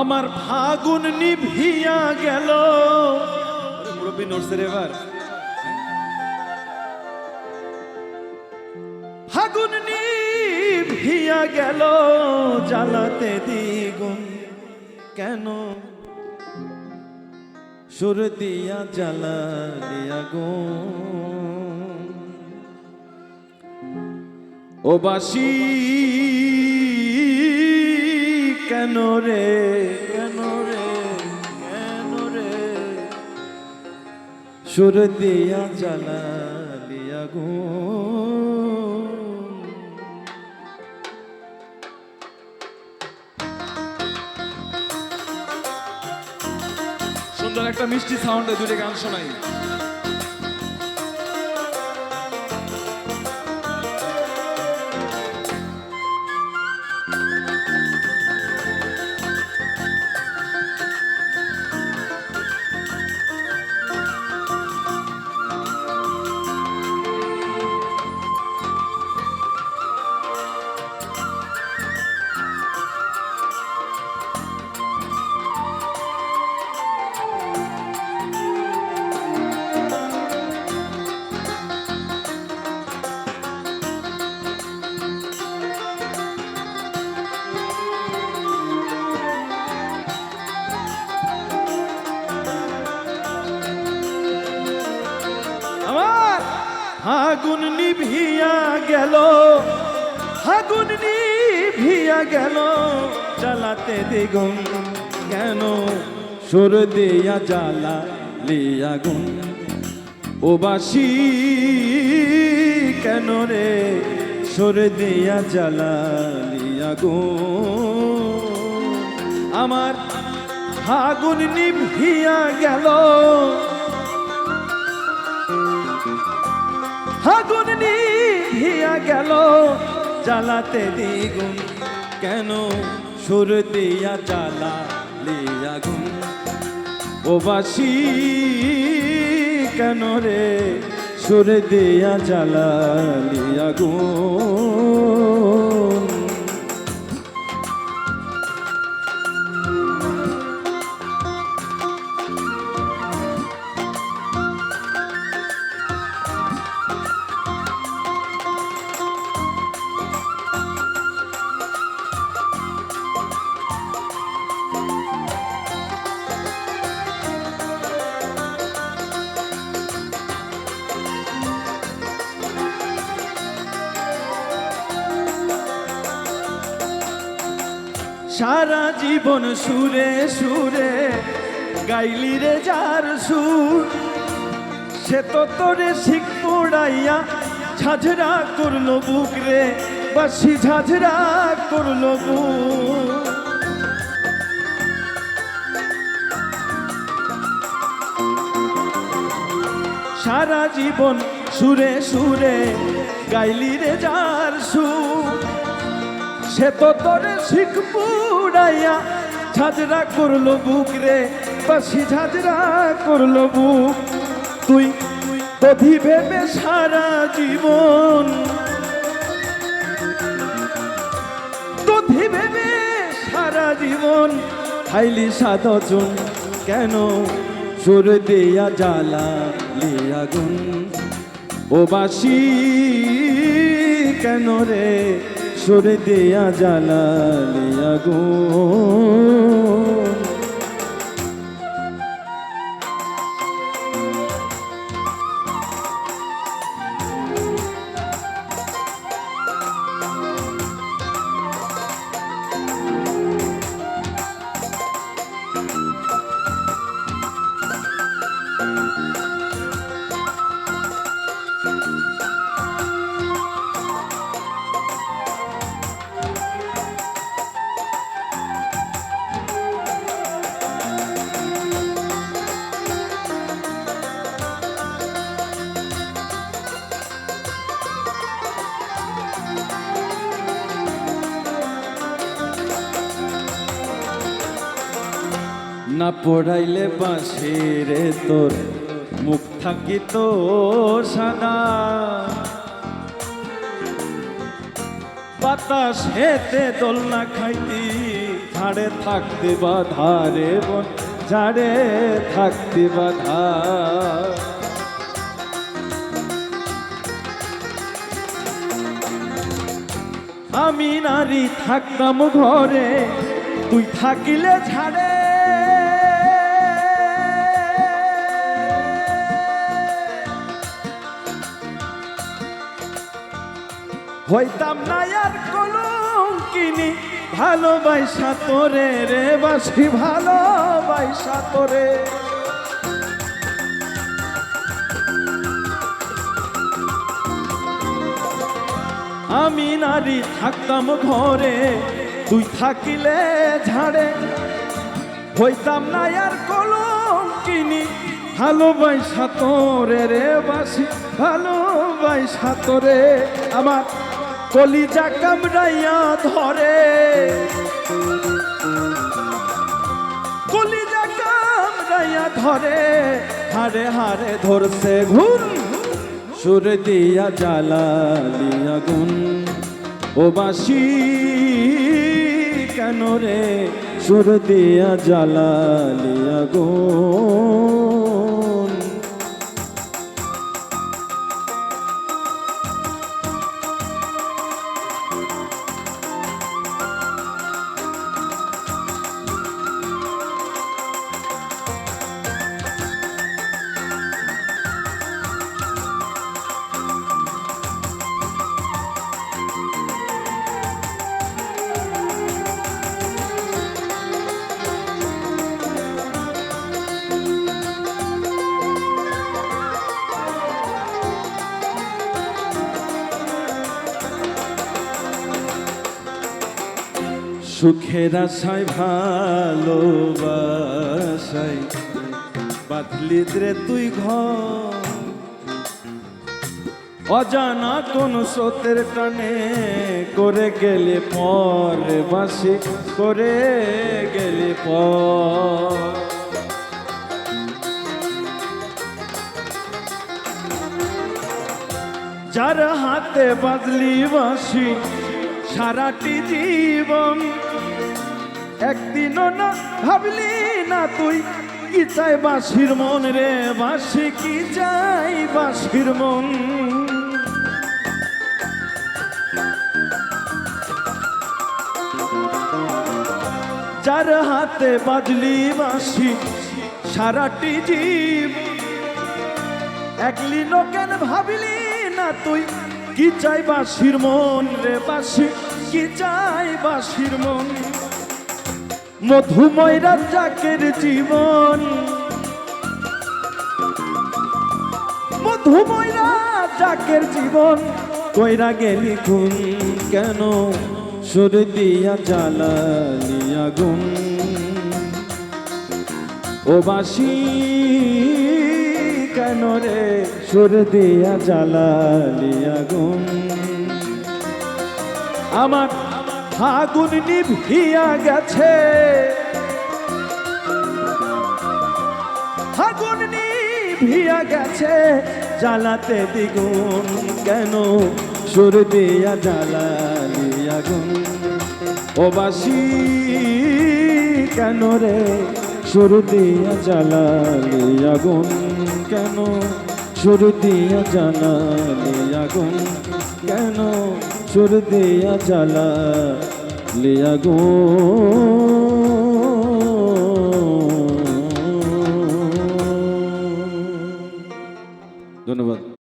আমার ফাগুন নিভিয়া গেল। মুরব্বী, নড়ছে এবার। ফাগুন নিভিয়া গেল, জ্বালাতে দ্বিগুণ। কেন? সুর দিয়া জ্বালালিয়া গো ও বাসি কেন রে কেন রে কেন রে? সুর দিয়া জ্বালালিয়া গো। সুন্দর একটা মিষ্টি সাউন্ডে দুটো গান শোনাই। আগুন নিভিয়া গেল, আগুন নিভিয়া গেল, জ্বালাতে দ্বিগুণ কেন? সুর দিয়া জ্বালা লিয়াগুন ও বাসি, কেন রে? সুর দিয়া জ্বালা লিয়াগুন আমার আগুন নিভিয়া গেল আগুন নিভিয়া গেল, জ্বালাতে দ্বিগুণ। কেন সুর দিয়া জ্বালা আগুন? ও বাসি, কেন রে সুর দিয়া জ্বালা লিয়াগুন সারা জীবন সুরে সুরে গাইলি রে যার সুর। সে তো তোরে শিখ পড়াইয়া ঝাঝরা করল বুক রে, বাসি ঝাঝরা করল সারা জীবন সুরে সুরে গাইলি রে যার সুর। সে তো তোরে শিখ পুড়াইয়া ঝাঁঝরা করল বুক রে বাসি ঝাঁঝরা করল বুক। তুই তথি ভেবে সারা জীবন। তথি ভেবে সারা জীবন খাইলি সাদজন কেন সুর দিয়া জ্বালা লিয়াগুন ও বাসি কেন রে সুর দিয়া জ্বালা লিয়াগুন না পড়াইলে বাঁশিরে তোর, মুখ থাকিত সানা বাতাস হেতে দোলনা খাইতি, ঝাড়ে থাকতে বাধা রে বোন, ঝাড়ে থাকতে বাধা। আমি নারী থাকতাম ঘরে, তুই থাকিলে ঝাড়ে হইতাম না আর কলঙ্কিনি ভালোবাসা তোরে রে বাসি ভালোবাসা তোরে। আমি নারী থাকতাম ঘরে, তুই থাকিলে ঝাড়ে। হইতাম না আর কলঙ্কিনি ভালোবাসা তোরে রে বাসি ভালোবাসা তোরে। আমার কলিজা কামড়াইয়া ধরে। কলিজা কামড়াইয়া ধরে, হারে হারে ধরছে ঘুম। সুর দিয়া জ্বালালি আগুন ও বাসি, কেন রে? সুর দিয়া জ্বালালি আগুন সুখের আশায় ভালোবাসাই বাঁধলি রে তুই ঘর। অজানা কোন স্রোতের টানে করে গেলে পর বাসি, করে গেলে পর। যার হাতে বাজলি বাসি সারাটি জীবন একদিনও না ভাবলি না তুই, কি চাই বাসির মন রে? বাসি কি চাই বাসির মন? যার হাতে বাজলি বাসি সারাটি জীব একলি কেন ভাবিলি না তুই, কি চাই বাসির মন রে? বাসি কি চাই বাসির মন? মধুময় রাজাকের জীবন। মধুময় রাজাকের জীবন কইরা গেলি খুন কেন? সুর দিয়া জ্বালালি আগুন। ও বাসি কেন রে? সুর দিয়া জ্বালালি আগুন। আমার আগুন নিভিয়া গেছে। আগুন নিভিয়া গেছে, জ্বালাতে দ্বিগুণ কেন? সুর দিয়া জ্বালালি আগুন। ও বাসি, কেন রে? সুর দিয়া জ্বালালি আগুন কেন? সুর দিয়া জ্বালালি আগুন কেন? সুর দিয়া জ্বালালি আগুন